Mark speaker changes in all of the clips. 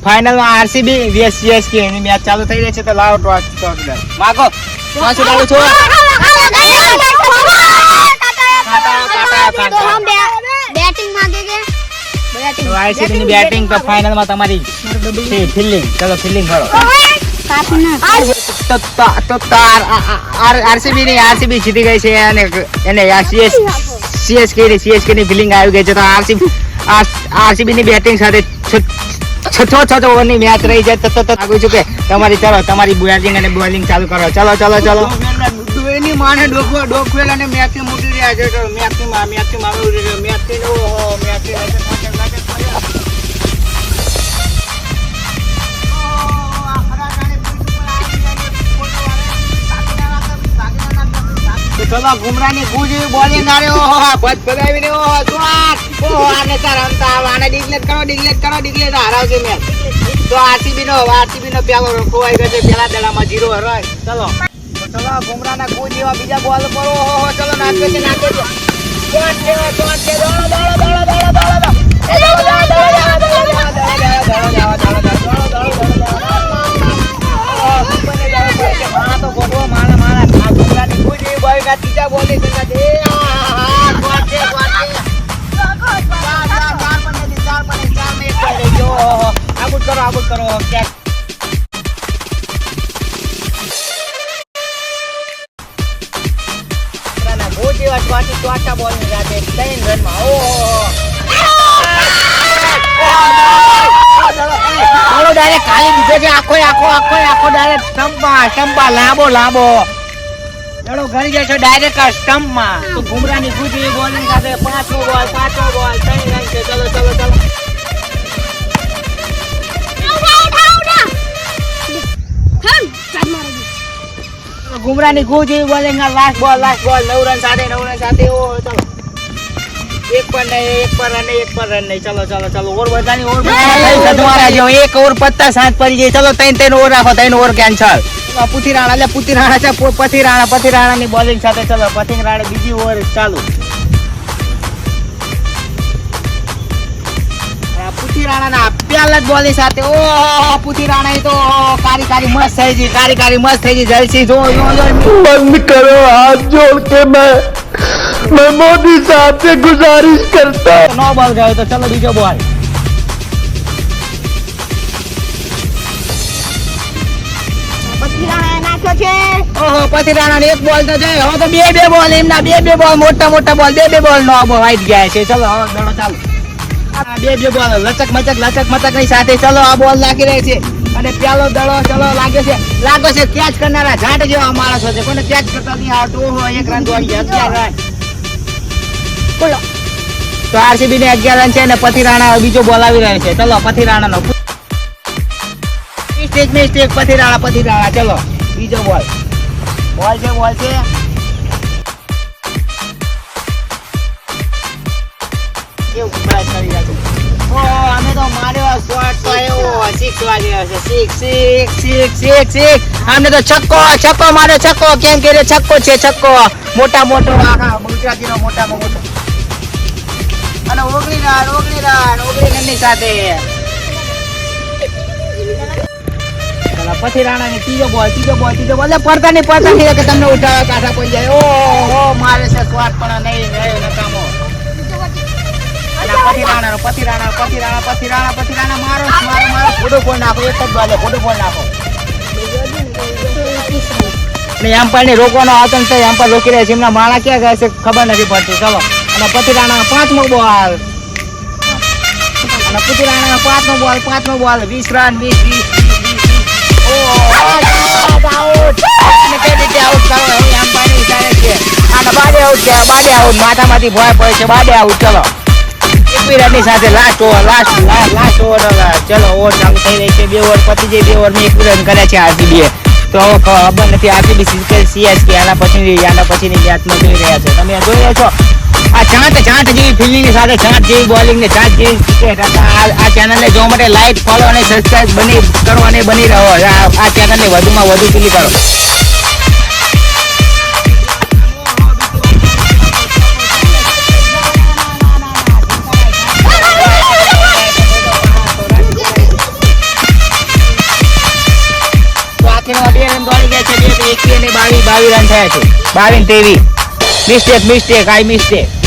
Speaker 1: ફાઇનલમાં RCB vs CSK ની match ચાલુ થઈ રહી છે તો લાવો ટોસ ટોસ માગો. ટોસ લાવું છો
Speaker 2: બેટિંગ માંગે છે
Speaker 1: આરસીબી ની બેટિંગ તો ફાઇનલમાં તમારી ફિલ્ડિંગ ચલો ફિલ્ડિંગ કરો આરસીબી ની આરસીબી જીતી ગઈ છે અને એને સીએસ સીએસકે ની સીએસકે ની ફિલિંગ આવી ગઈ છે. તો આરસીબી આરસીબી ની બેટિંગ સાથે છઠ્ઠો છઠ્ઠો ઓવરની મેચ રહી જાય તો તો આગળ કે તમારી ચલો તમારી બોલિંગ અને બોલિંગ ચાલુ કરો. ચલો ચલો ચલો.
Speaker 3: એની માને ડોકવો ડોકવેલ અને મેચે મૂકી રહ્યો. મેચે આને આવો, આને ડિગ્લેટ કરો ડિગ્લેટ કરો ડિગ્લેટ હરાવશે મેચ તો આરસીબી નો આરસીબી નો પેલો ખોવાઈ ગયો છે, પેલા દડામાં જીરો હરાય. ચલો. ચલો ચલો ગુમરાના કોઈ જેવા બીજા બોલ પર. ચલો નાખે છે નાખે છે, દોડો દોડો દોડો દોડો. બોલની રાતે ત્રણ ઓલો ડાયરેક્ટ ખાલી દીધો છે. આખો આખો આખો આખો ડાયરેક્ટ સ્ટમ્પમાં સ્ટમ્પમાં લાંબો લાંબો. ચલો ઘણી જાય છે ડાયરેક્ટ સ્ટમ્પમાં તો બુમરાની ગુજી બોલિંગ સાથે પાંચમો બોલ પાંચમો બોલ ત્રણ રન છે ચલો ચલો ચલો. ગુમરાની ગુજી bowling last ball last ball નવ રન સાથે નવ રન સાથે ઓ ચલો. એક પર નહીં એક પર રન નહીં એક પર રન નહીં. ચલો ચલો ચલો ઓવર બધાની ઓવર તમારા જેવો. એક ઓવર પત્તા સાત પડી જાય. ચલો ત્રણ ત્રણ ઓવર રાખો ત્રણ ઓવર કેન્સલ પુથી રાણા એટલે પુથી રાણા છે પથી રાણા પથી રાણાની બોલિંગ સાથે ચલો પથી રાણા બીજી ઓવર ચાલુ. પુતી રાણાના પહેલા જ બોલી સાથે. ઓ પુતી રાણા તો કારી કારી મસ્ત થઈ ગઈ કારી કારી મસ્ત થઈ ગઈ જલસી જો
Speaker 4: બંધ કરો હાથ જોડ કે મેં મેં મોદી સાથે ગુજારિશ કરતા.
Speaker 1: નો બોલ ગયો તો ચલો બીજો બોલ. એક બોલ તો જાય. હવે તો બે બે બોલ એમના બે બે બોલ મોટા મોટા બોલ બે બે બોલ નો બોલ આવી ગયા છે. ચલો હવે ચાલુ. બે બે બોલ, લચક મચક લચક મચકની સાથે ચલો આ બોલ લાગી રહી છે. અને પેલો દડો ચલો લાગે છે. લાગે છે કેચ કરનારા ઝાટ જેવા માણસો છે. કોને કેચ કરતા નહીં આવતો. ઓહો, એક રન દોડી ગયા, અગિયાર રન. તો આરસીબી ને અગિયાર રન છે અને પથિરાણા બીજો બોલ આવી રહ્યો છે. ચલો પથિરાણા નો મિસ્ટેક મિસ્ટેક પથિરાણા પથિરાણા. ચલો, બીજો બોલ. બોલ છે બોલ છે. કેવું માર્યો તો છક્કો છક્કો માર્યો, છક્કો. કેમ કે છક્કો છે, છક્કો. મોટા, મોટો. આખા ગુજરાતીનો મોટામાં મોટો. અને ઓગણી રન ઓગણી રન ઓગણી રનની સાથે. પછી રાણાની ત્રીજો બોલ ત્રીજો બોલ ત્રીજો બોલ પડતા નહીં પડતા નહીં કે તમને ઉઠાવે કાઢા પડી જાય. ઓહો, મારે છે સ્વાદ પણ નહીં નહીં, નકામો. પતિ રાણા પતિ રાણા રાણા પતિ રાણા પતિ રાણા મારો મારો મારો. ફોટો ફોન અને એમ પણ રોકવાનો આતંક છે એમ પણ રોકી રહ્યા છે. એમના માળા ક્યાં ગયા છે ખબર નથી પડતી. ખબર અને પતિ રાણા પાંચમો બોલ. અને પતિ રાણા પાંચમો બોલ પાંચમો બોલ. વીસ રન વીસ વીસ માથામાંથી ભોય પડે છે બાડે આવું ચલો. રનની સાથે last over last last over ચલો ઓવર ચાલુ થઈ રહી છે. બે ઓવર પતી જાય, બે ઓવર એક રન કર્યા છે આરસીબી તો ખબર નથી આરસીબી સીએસકે આના પછી આના પછીની મેચમાં જોઈ રહ્યા છે. તમે જોઈ રહ્યા છો? આ ચાંટ ચાંત જેવી ફિલ્ડિંગ સાથે ચાંટ જેવી બોલિંગ ને ચાંટ જેવી ક્રિકેટ આ ચેનલને જોવા માટે લાઈક ફોલો અને સબસ્ક્રાઈબ બની કરો અને બની રહો. આ આ ચેનલને વધુમાં વધુ ક્લિક કરો બાવીસ રન થયા છે. બાવીસ તેવી મિસ્ટેક મિસ્ટેક આઈ મિસ્ટેક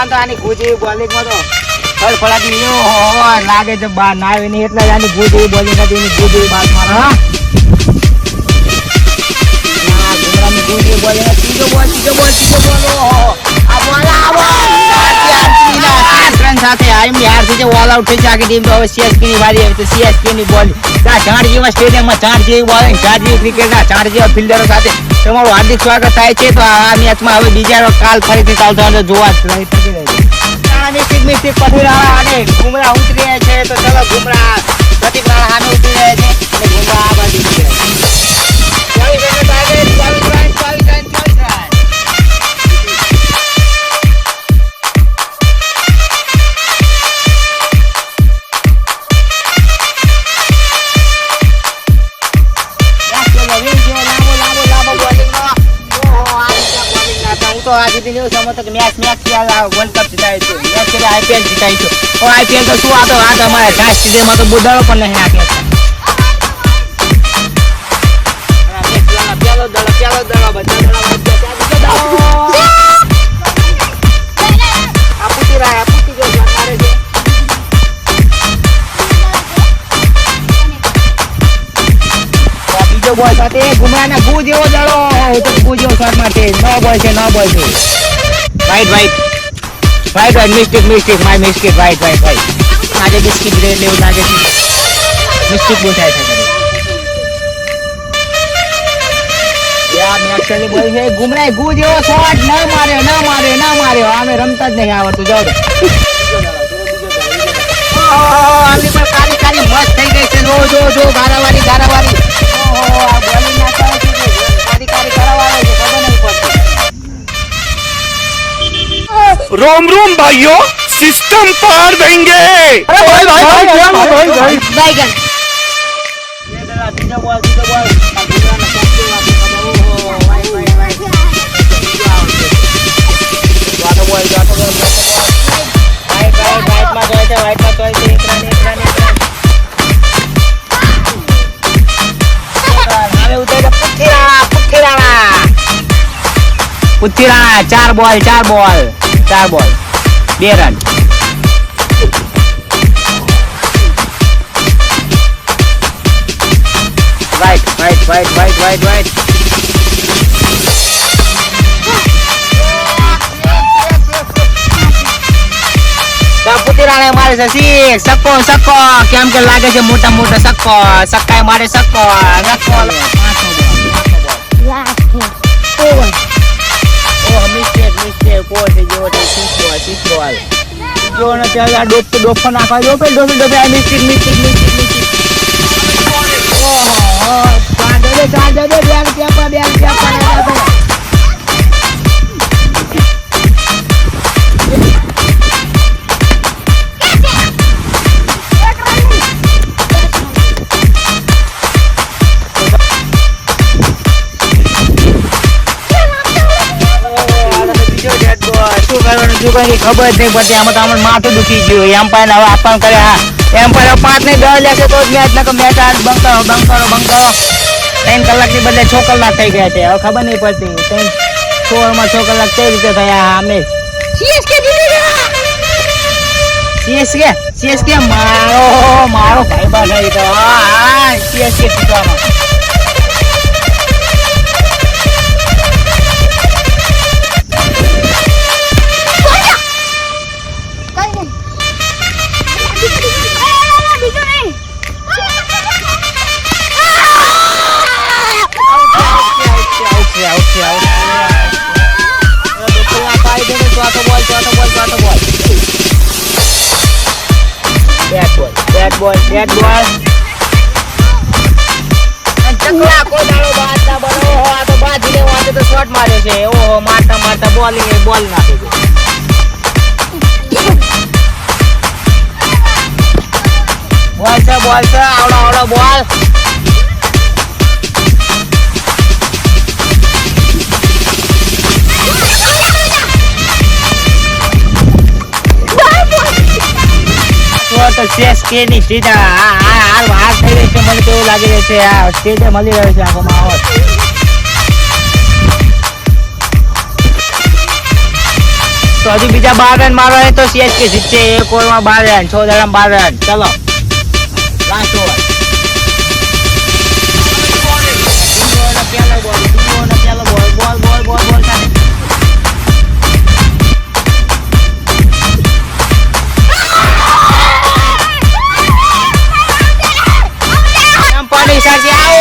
Speaker 1: હું તો આની ગૂંજ એવી બોલિંગમાં તો ફળફળાટી એવો લાગે છે બાર ના આવે નહીં એટલે આની ગૂંજ બોલિંગ હતી એની ગૂંજ બાદ મારે સાથે આ એમની હારથી જે ઓલ આઉટ થઈ છે ટીમ તો હવે ની વારી આવી તો CSK ની બોલ આ ચાર જેવા સ્ટેડિયમમાં ચાર જેવી બોલિંગ ચાર જેવી ક્રિકેટના ચાર જેવા ફિલ્ડરો સાથે તમારું હાર્દિક સ્વાગત થાય છે. તો આ મેચમાં હવે બીજા કાલ ફરીથી ચાલતો થવાનો જોવા અને ગુમરા ઉતરી રહ્યા છે. તો ચલો ગુમરા પ્રતિક રાણા ઉતરી રહ્યા છે. અને ગુમરા આ બાજુ છે. તો આ સુધી એવું સમજતો કે મેચ મેચ વર્લ્ડ કપ જીતાય છે. મેચ આઈપીએલ જીતાય છે. આઈપીએલ તો શું આ તો આ તો અમારે ઘાસ સ્ટેડિયમમાં તો બુદાડો પણ નહીં આપ્યો બીજો બોલ સાથે ગુમરાના ગુ જેવો દડો તો ગુ જેવો શોટ મારશે નો બોલ છે નો બોલ છે. Right right right right mistake mistake my mistake right right right આજે બિસ્કિટ બ્રેડ એવું લાગે છે. મિસ્ટેક બહુ થાય છે. ઘરે. યા મેચ ચાલી છે. ગુમરાએ ગુ જેવો શોટ ન માર્યો ન માર્યો ન માર્યો આમે રમતા જ નહીં આવડતું. જાવ આમની પણ કાલી કાળી મસ્ત થઈ ગઈ છે. જો જો જો ગારાવાળી ગારાવાળી.
Speaker 4: रोम रोम भाइयों सिस्टम पार देंगे अरे भाई भाई भाई भाई भाई
Speaker 1: भाई वाइट वाइट वाइट में गए थे वाइट में गए थे इतना इतना હવે ઉતરે ચાર બોલ ચાર બોલ ચાર બોલ. બે run right right right right right right મારે છે સક્કો સક્કો. કેમ કે લાગે છે મોટા મોટા સક્કો. સક્કાએ મારે સક્કો. નક્કો ત્યાં આ ડોપ ડોપ નાખવા ડોપે ડોપે ડોપે આ મિસ્ટેક મિસ્ટેક મિસ્ટેક મિસ્ટેક. ઓહો ચાર દે ચાર દે બે રૂપિયા પર બે રૂપિયા પર શું કઈ ખબર જ નહીં પડતી. આમાં તો આમાં માથું દુખી ગયું. એમ પણ હવે આપણ કરે. હા. એમ્પાયર પાંચ ને દસ લેશે તો જ મેચ નકર મેચ આ બંધ કરો બંધ કરો બંધ કરો ત્રણ કલાકની બદલે છ કલાક થઈ ગયા છે. હવે ખબર નહીં પડતી. ત્રણ સોળમાં છ કલાક કઈ રીતે થયા? અમે સીએસકે
Speaker 2: સીએસકે સીએસકે ગયા!
Speaker 1: CSK CSK મારો મારો ભાઈ છે હા CSK જીતવાનો. માર્યો છે. boy. મારતા મારતા બોલિંગ બોલ નાખે છે. બોલ છે બોલ છે આવડો આવડો બોલ. તો તો CSK ની સીટ આ આ આ હાલ હાલ થઈ રહી છે મને એવું લાગી રહ્યું છે, આ સ્ટેજે મળી રહ્યો છે આખો માહોલ. તો હજુ બીજા બાર રન મારો હોય તો CSK જીતશે એક ઓવરમાં બાર રન, છ દાડામાં બાર રન. ચલો લાસ્ટ ઓવર Tchau, tchau.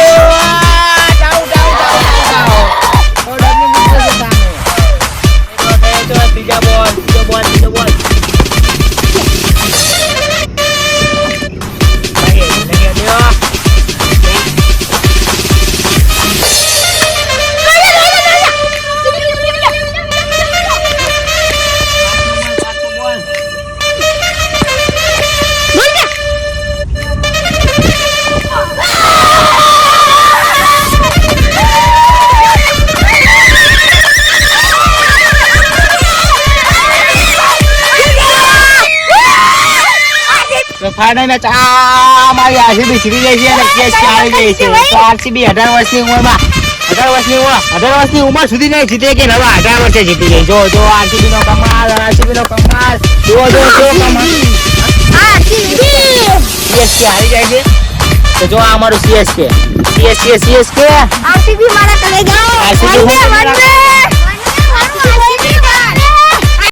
Speaker 1: તો મેચ આ મારી આરસીબી જીતી ગઈ છે અને કેસ આવી ગઈ છે. તો આરસીબી અઢાર વર્ષની ઉંમરમાં અઢાર વર્ષની ઉંમર અઢાર વર્ષની ઉંમર સુધી નહીં જીતે કે નવા અઢાર વર્ષે જીતી ગઈ. જો જો આરસીબી નો કમાલ આરસીબી નો કમાલ. જો જો જો કમાલ. સીએસકે હારી જાય છે. તો જો આ અમારું સીએસકે. CSK CSK.
Speaker 2: આરસીબી મારા
Speaker 1: RCB
Speaker 2: વન ડે
Speaker 1: મારા